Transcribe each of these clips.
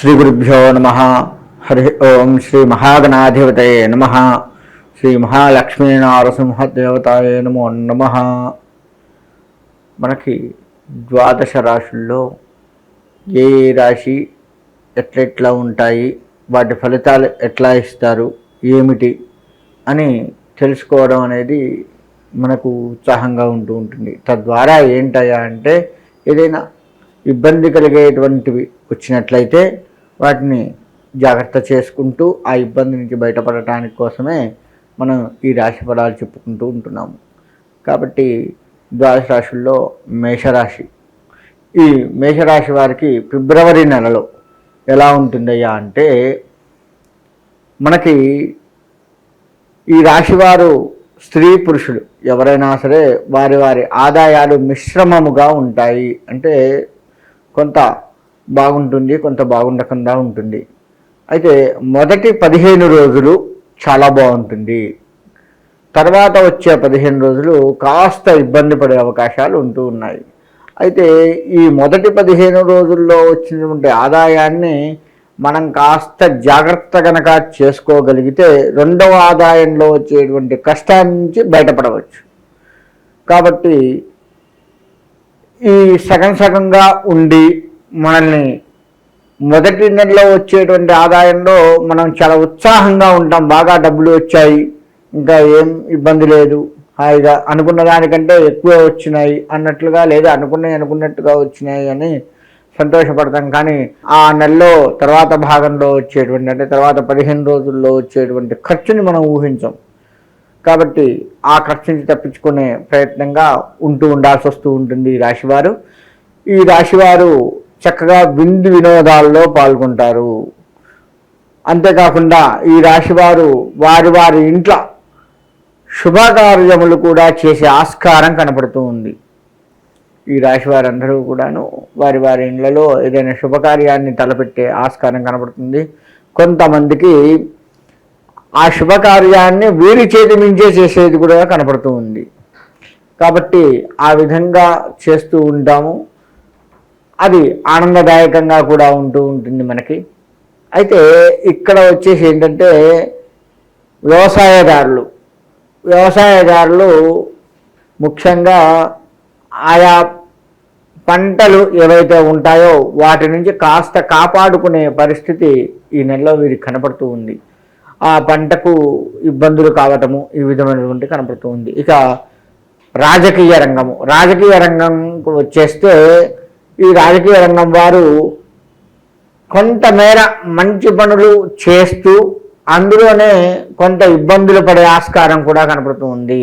శ్రీ గురుభ్యో నమ. హరి ఓం శ్రీ మహాగణాధిపతయే నమ. శ్రీ మహాలక్ష్మీ నారసింహదేవతాయే నమో నమ. మనకి ద్వాదశ రాశుల్లో ఏ ఏ రాశి ఎట్లెట్లా ఉంటాయి వాటి ఫలితాలు ఎట్లా ఇస్తారు ఏమిటి అని తెలుసుకోవడం అనేది మనకు ఉత్సాహంగా ఉంటూ ఉంటుంది. తద్వారా ఏంటయ్యా అంటే ఏదైనా ఇబ్బంది కలిగేటువంటివి వచ్చినట్లయితే వాటిని జాగ్రత్త చేసుకుంటూ ఆ ఇబ్బంది నుంచి బయటపడటానికి కోసమే మనం ఈ రాశి ఫలాలు చెప్పుకుంటూ ఉంటున్నాము. కాబట్టి ద్వాదశ రాశుల్లో మేషరాశి. ఈ మేషరాశి వారికి ఫిబ్రవరి నెలలో ఎలా ఉంటుందయ్యా అంటే మనకి ఈ రాశివారు స్త్రీ పురుషులు ఎవరైనా సరే వారి వారి ఆదాయాలు మిశ్రమముగా ఉంటాయి. అంటే కొంత బాగుంటుంది కొంత బాగుండకుండా ఉంటుంది. అయితే మొదటి పదిహేను రోజులు చాలా బాగుంటుంది. తర్వాత వచ్చే పదిహేను రోజులు కాస్త ఇబ్బంది పడే అవకాశాలు ఉంటూ ఉన్నాయి. అయితే ఈ మొదటి పదిహేను రోజుల్లో వచ్చినటువంటి ఆదాయాన్ని మనం కాస్త జాగ్రత్త గనక చేసుకోగలిగితే రెండవ ఆదాయంలో వచ్చేటువంటి కష్టాన్ని నుంచి బయటపడవచ్చు. కాబట్టి ఈ సగం సగంగా ఉండి మనల్ని మొదటి నెలలో వచ్చేటువంటి ఆదాయంలో మనం చాలా ఉత్సాహంగా ఉంటాం. బాగా డబ్బులు వచ్చాయి. ఇంకా ఏం ఇబ్బంది లేదు. హాయిగా అనుకున్న దానికంటే ఎక్కువ వచ్చినాయి అన్నట్లుగా లేదా అనుకున్నాయి అనుకున్నట్టుగా వచ్చినాయి అని సంతోషపడతాం. కానీ ఆ నెలలో తర్వాత భాగంలో వచ్చేటువంటి అంటే తర్వాత పదిహేను రోజుల్లో వచ్చేటువంటి ఖర్చుని మనం ఊహించాం. కాబట్టి ఆ ఖర్చు నుంచి తప్పించుకునే ప్రయత్నంగా ఉంటూ ఉండాల్సి వస్తూ ఉంటుంది ఈ రాశివారు. ఈ రాశివారు చక్కగా విందు వినోదాల్లో పాల్గొంటారు. అంతేకాకుండా ఈ రాశివారు వారి వారి ఇంట్లో శుభకార్యములు కూడా చేసే ఆస్కారం కనపడుతూ ఉంది. ఈ రాశి వారందరూ కూడాను వారి వారి ఇళ్ళలో ఏదైనా శుభకార్యాన్ని తలపెట్టే ఆస్కారం కనపడుతుంది. కొంతమందికి ఆ శుభకార్యాన్ని వీరి చేతి మించే చేసేది కూడా కనపడుతూ ఉంది. కాబట్టి ఆ విధంగా చేస్తూ ఉంటాము. అది ఆనందదాయకంగా కూడా ఉంటూ ఉంటుంది మనకి. అయితే ఇక్కడ వచ్చేసి ఏంటంటే వ్యవసాయదారులు. వ్యవసాయదారులు ముఖ్యంగా ఆయా పంటలు ఏవైతే ఉంటాయో వాటి నుంచి కాస్త కాపాడుకునే పరిస్థితి ఈ నెలలో వీరికి కనపడుతూ ఉంది. ఆ పంటకు ఇబ్బందులు కావటము ఈ విధమైనటువంటి కనపడుతూ ఉంది. ఇక రాజకీయ రంగము. రాజకీయ రంగంకు వచ్చేస్తే ఈ రాజకీయ రంగం వారు కొంతమేర మంచి పనులు చేస్తూ అందులోనే కొంత ఇబ్బందులు పడే ఆస్కారం కూడా కనపడుతూ ఉంది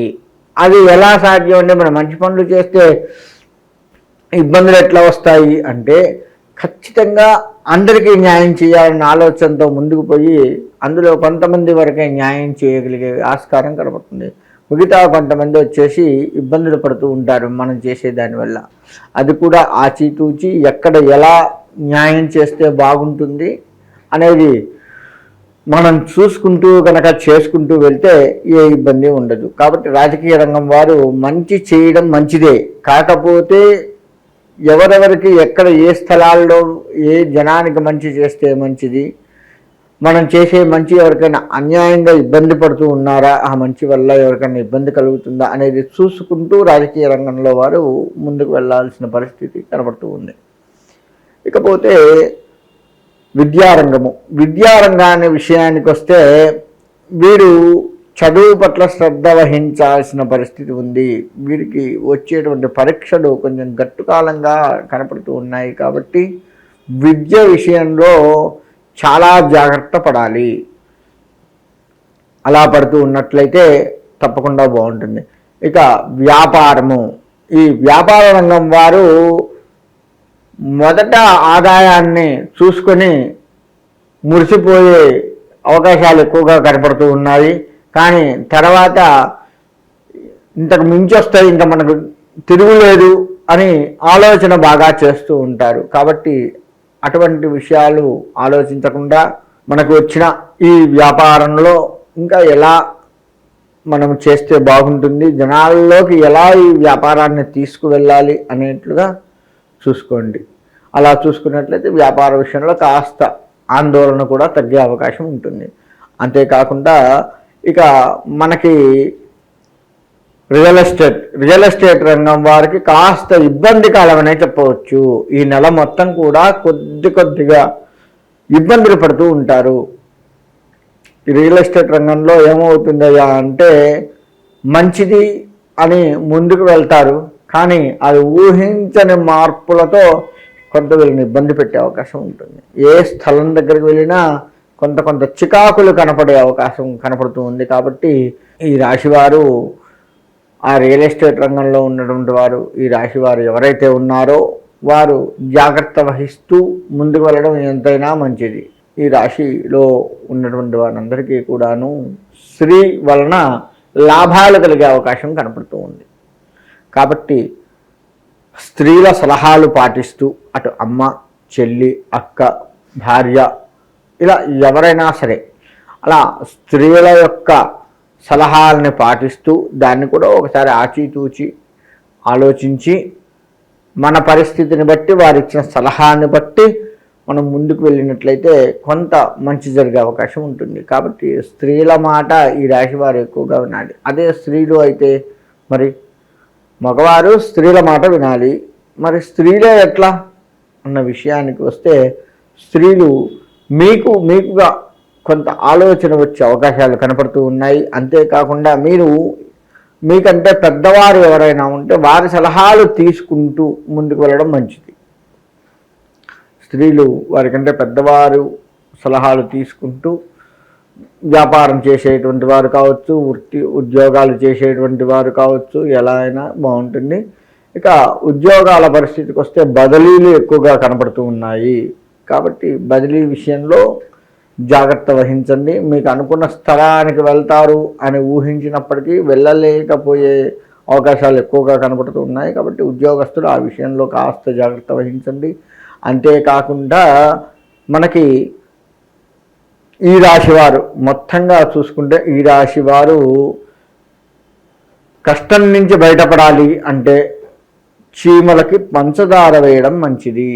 అది ఎలా సాధ్యం అంటే మనం మంచి పనులు చేస్తే ఇబ్బందులు ఎట్లా వస్తాయి అంటే ఖచ్చితంగా అందరికీ న్యాయం చేయాలన్న ఆలోచనతో ముందుకు పోయి అందులో కొంతమంది వరకే న్యాయం చేయగలిగే ఆస్కారం కనపడుతుంది. మిగతా కొంతమంది వచ్చేసి ఇబ్బందులు పడుతూ ఉంటారు మనం చేసే దానివల్ల అది కూడా ఆచితూచి ఎక్కడ ఎలా న్యాయం చేస్తే బాగుంటుంది అనేది మనం చూసుకుంటూ కనుక చేసుకుంటూ వెళ్తే ఏ ఇబ్బంది ఉండదు. కాబట్టి రాజకీయ రంగం వారు మంచి చేయడం మంచిదే. కాకపోతే ఎవరెవరికి ఎక్కడ ఏ స్థలాల్లో ఏ జనానికి మంచి చేస్తే మంచిది మనం చేసే మంచి ఎవరికైనా అన్యాయంగా ఇబ్బంది పడుతూ ఉన్నారా? ఆ మంచి వల్ల ఎవరికైనా ఇబ్బంది కలుగుతుందా? అనేది చూసుకుంటూ రాజకీయ రంగంలో వారు ముందుకు వెళ్ళాల్సిన పరిస్థితి కనబడుతూ ఉంది. ఇకపోతే విద్యారంగము. విద్యారంగాన్ని విషయానికి వస్తే వీరు చదువు పట్ల శ్రద్ధ వహించాల్సిన పరిస్థితి ఉంది. వీరికి వచ్చేటువంటి పరీక్షలు కొంచెం గట్టుకాలంగా కనపడుతూ ఉన్నాయి కాబట్టి విద్య విషయంలో చాలా జాగ్రత్త పడాలి. అలా పడుతూ ఉన్నట్లయితే తప్పకుండా బాగుంటుంది. ఇక వ్యాపారము. ఈ వ్యాపార రంగం వారు మొదట ఆదాయాన్ని చూసుకొని మురిసిపోయే అవకాశాలు ఎక్కువగా కనపడుతూ ఉన్నాయి. కానీ తర్వాత ఇంతకు మించి వస్తాయి ఇంకా మనకు తిరుగులేదు అని ఆలోచన బాగా చేస్తూ ఉంటారు. కాబట్టి అటువంటి విషయాలు ఆలోచించకుండా మనకు వచ్చిన ఈ వ్యాపారంలో ఇంకా ఎలా మనం చేస్తే బాగుంటుంది జనాల్లోకి ఎలా ఈ వ్యాపారాన్ని తీసుకువెళ్ళాలి అనేట్లుగా చూసుకోండి. అలా చూసుకున్నట్లయితే వ్యాపార విషయంలో కాస్త ఆందోళన కూడా తగ్గే అవకాశం ఉంటుంది. అంతేకాకుండా ఇక మనకి రియల్ ఎస్టేట్ రియల్ ఎస్టేట్ రంగం వారికి కాస్త ఇబ్బంది కాలమనే చెప్పవచ్చు. ఈ నెల మొత్తం కూడా కొద్ది కొద్దిగా ఇబ్బందులు పడుతూ ఉంటారు. రియల్ ఎస్టేట్ రంగంలో ఏమవుతుందయ్యా అంటే మంచిది అని ముందుకు వెళ్తారు. కానీ అది ఊహించని మార్పులతో కొంత వీళ్ళని ఇబ్బంది పెట్టే అవకాశం ఉంటుంది. ఏ స్థలం దగ్గరికి వెళ్ళినా కొంత కొంత చికాకులు కనపడే అవకాశం కనపడుతూ ఉంది కాబట్టి ఈ రాశివారు ఆ రియల్ ఎస్టేట్ రంగంలో ఉన్నటువంటి వారు ఈ రాశి వారు ఎవరైతే ఉన్నారో వారు జాగ్రత్త వహిస్తూ ముందుకు వెళ్ళడం ఎంతైనా మంచిది. ఈ రాశిలో ఉన్నటువంటి వారందరికీ కూడాను స్త్రీ వలన లాభాలు కలిగే అవకాశం కనపడుతూ ఉంది. కాబట్టి స్త్రీల సలహాలు పాటిస్తూ అటు అమ్మ చెల్లి అక్క భార్య ఇలా ఎవరైనా సరే అలా స్త్రీల యొక్క సలహాలని పాటిస్తూ దాన్ని కూడా ఒకసారి ఆచితూచి ఆలోచించి మన పరిస్థితిని బట్టి వారు ఇచ్చిన సలహాన్ని బట్టి మనం ముందుకు వెళ్ళినట్లయితే కొంత మంచి జరిగే అవకాశం ఉంటుంది. కాబట్టి స్త్రీల మాట ఈ రాశి వారు ఎక్కువగా వినాలి. అదే స్త్రీలు అయితే మరి మగవారు స్త్రీల మాట వినాలి. మరి స్త్రీలే ఎట్లా? అన్న విషయానికి వస్తే స్త్రీలు మీకు మీకుగా కొంత ఆలోచన వచ్చే అవకాశాలు కనపడుతూ ఉన్నాయి. అంతేకాకుండా మీరు మీకంటే పెద్దవారు ఎవరైనా ఉంటే వారి సలహాలు తీసుకుంటూ ముందుకు వెళ్ళడం మంచిది. స్త్రీలు వారికంటే పెద్దవారు సలహాలు తీసుకుంటూ వ్యాపారం చేసేటువంటి వారు కావచ్చు వృత్తి ఉద్యోగాలు చేసేటువంటి వారు కావచ్చు ఎలా అయినా బాగుంటుంది. ఇక ఉద్యోగాల పరిస్థితికి వస్తే బదిలీలు ఎక్కువగా కనపడుతూ ఉన్నాయి. కాబట్టి బదిలీ విషయంలో జాగ్రత్త వహించండి. మీకు అనుకున్న స్థలానికి వెళ్తారు అని ఊహించినప్పటికీ వెళ్ళలేకపోయే అవకాశాలు ఎక్కువగా కనబడుతూ ఉన్నాయి. కాబట్టి ఉద్యోగస్తులు ఆ విషయంలో కాస్త జాగ్రత్త వహించండి. అంతేకాకుండా మనకి ఈ రాశి వారు మొత్తంగా చూసుకుంటే ఈ రాశి వారు కష్టం నుంచి బయటపడాలి అంటే చీమలకి పంచదార వేయడం మంచిది.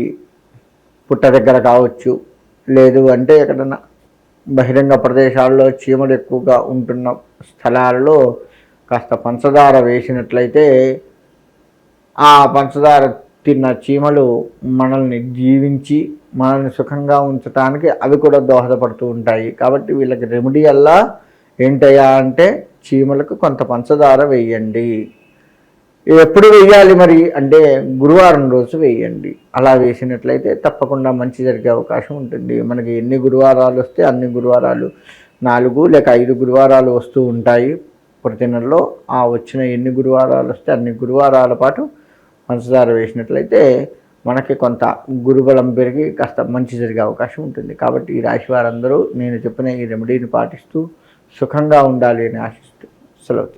పుట్ట దగ్గర కావచ్చు. లేదు అంటే ఎక్కడన్నా బహిరంగ ప్రదేశాల్లో చీమలు ఎక్కువగా ఉంటున్న స్థలాలలో కాస్త పంచదార వేసినట్లయితే ఆ పంచదార తిన్న చీమలు మనల్ని జీవించి మనల్ని సుఖంగా ఉంచడానికి అవి కూడా దోహదపడుతూ ఉంటాయి. కాబట్టి వీళ్ళకి రెమెడీ అల్లా ఏంటయ్యా అంటే చీమలకు కొంత పంచదార వేయండి. ఎప్పుడు వేయాలి మరి? అంటే గురువారం రోజు వేయండి అలా వేసినట్లయితే తప్పకుండా మంచి జరిగే అవకాశం ఉంటుంది. మనకి ఎన్ని గురువారాలు వస్తే అన్ని గురువారాలు నాలుగు లేక ఐదు గురువారాలు వస్తూ ఉంటాయి. ప్రతి నెలలో ఆ వచ్చిన ఎన్ని గురువారాలు వస్తే అన్ని గురువారాల పాటు పంచదార వేసినట్లయితే మనకి కొంత గురుబలం పెరిగి కాస్త మంచి జరిగే అవకాశం ఉంటుంది. కాబట్టి ఈ రాశి వారందరూ నేను చెప్పిన ఈ రెమెడీని పాటిస్తూ సుఖంగా ఉండాలి అని ఆశిస్తూ సెలవు.